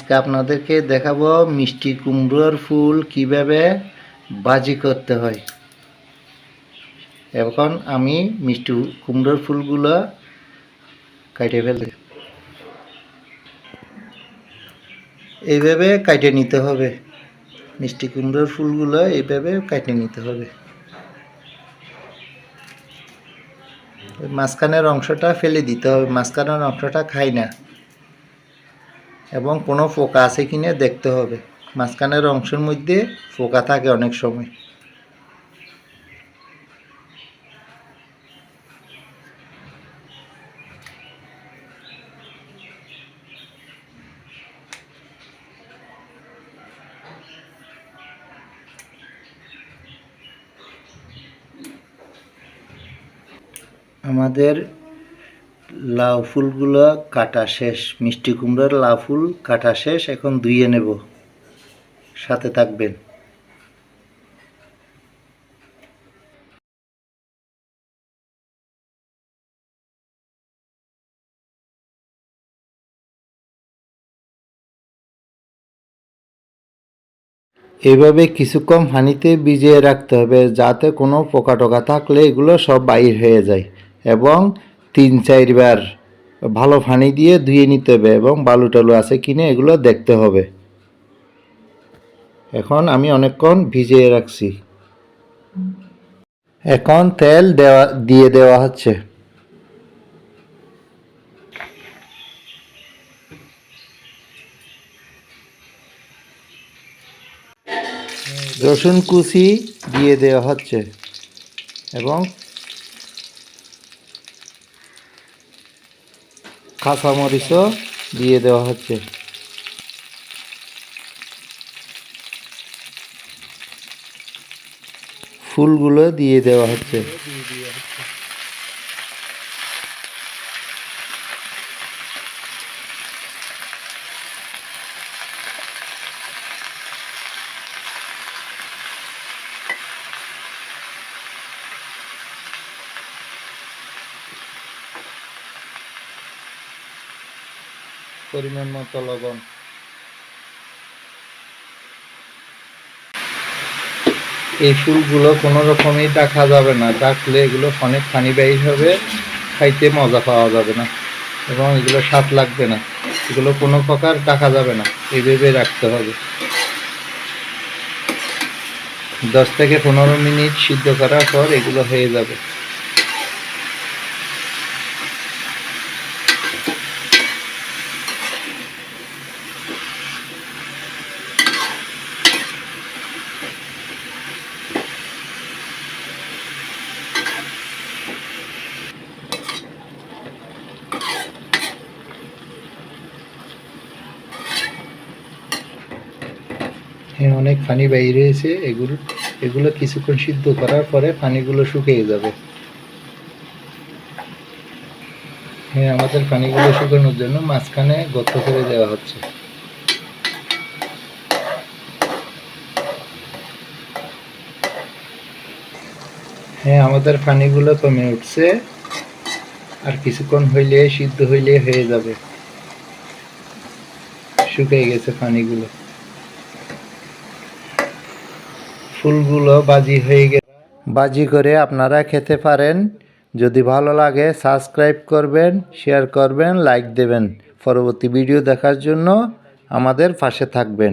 আজকে আপনাদেরকে দেখাবো মিষ্টি কুমড়োর ফুল কীভাবে বাজি করতে হয়। এখন আমি মিষ্টি কুমড়োর ফুলগুলো কাটে ফেলতে এইভাবে কাটে নিতে হবে। মিষ্টি কুমড়োর ফুলগুলো এইভাবে কাটে নিতে হবে। মাঝখানের অংশটা ফেলে দিতে হবে। মাঝখানের অংশটা খাই না। এবং কোনো পোকা আছে কি না দেখতে হবে। মাঝখানের অংশের মধ্যে পোকা থাকে অনেক সময়। আমাদের লাউ ফুলগুলো কাটা শেষ, মিষ্টি কুমড়োর লাউ ফুল কাটা শেষ, এখন ধুয়ে নেব। সাথে থাকবেন। এইভাবে কিছুক্ষণ হানিতে ভিজিয়ে রাখতে হবে, যাতে কোনো পোকা টোকা থাকলে এগুলো সব বাইর হয়ে যায় এবং তিন, চারবার ভালো পানি দিয়ে ধুয়ে নিতে হবে এবং বালু টালু আছে কিনে এগুলো দেখতে হবে। এখন আমি অনেকক্ষণ ভিজিয়ে রাখছি। এখন তেল দেওয়া, দিয়ে দেওয়া হচ্ছে। রসুন কুচি দিয়ে দেওয়া হচ্ছে এবং কাঁচামরিচও দিয়ে দেওয়া হচ্ছে। ফুলগুলো দিয়ে দেওয়া হচ্ছে। পরিমাণ মতো লবণ। এই ফুলগুলো কোনো রকমই ডাকা যাবে না। ডাকলে এগুলো অনেক পানি ব্যয় হবে, খাইতে মজা পাওয়া যাবে না এবং এগুলো স্বাদ লাগবে না। এগুলো কোনো প্রকার ডাকা যাবে না এইভাবে রাখতে হবে। দশ থেকে পনেরো মিনিট সিদ্ধ করার পর এগুলো হয়ে যাবে। হ্যাঁ অনেক পানি বাইরে হয়েছে এগুলো এগুলো কিছুক্ষণ সিদ্ধ করার পরে পানিগুলো শুকিয়ে যাবে। হ্যাঁ আমাদের পানিগুলো শুকানোর জন্য মাঝখানে গর্ত করে দেওয়া হচ্ছে। হ্যাঁ আমাদের পানিগুলো কমে উঠছে। আর কিছুক্ষণ হইলে, সিদ্ধ হইলে হয়ে যাবে। শুকিয়ে গেছে পানিগুলো। ফুলগুলো বাজি হয়ে গেছে। বাজি করে আপনারা খেতে পারেন। যদি ভালো লাগে, সাবস্ক্রাইব করবেন, শেয়ার করবেন, লাইক দেবেন। পরবর্তী ভিডিও দেখার জন্য আমাদের পাশে থাকবেন।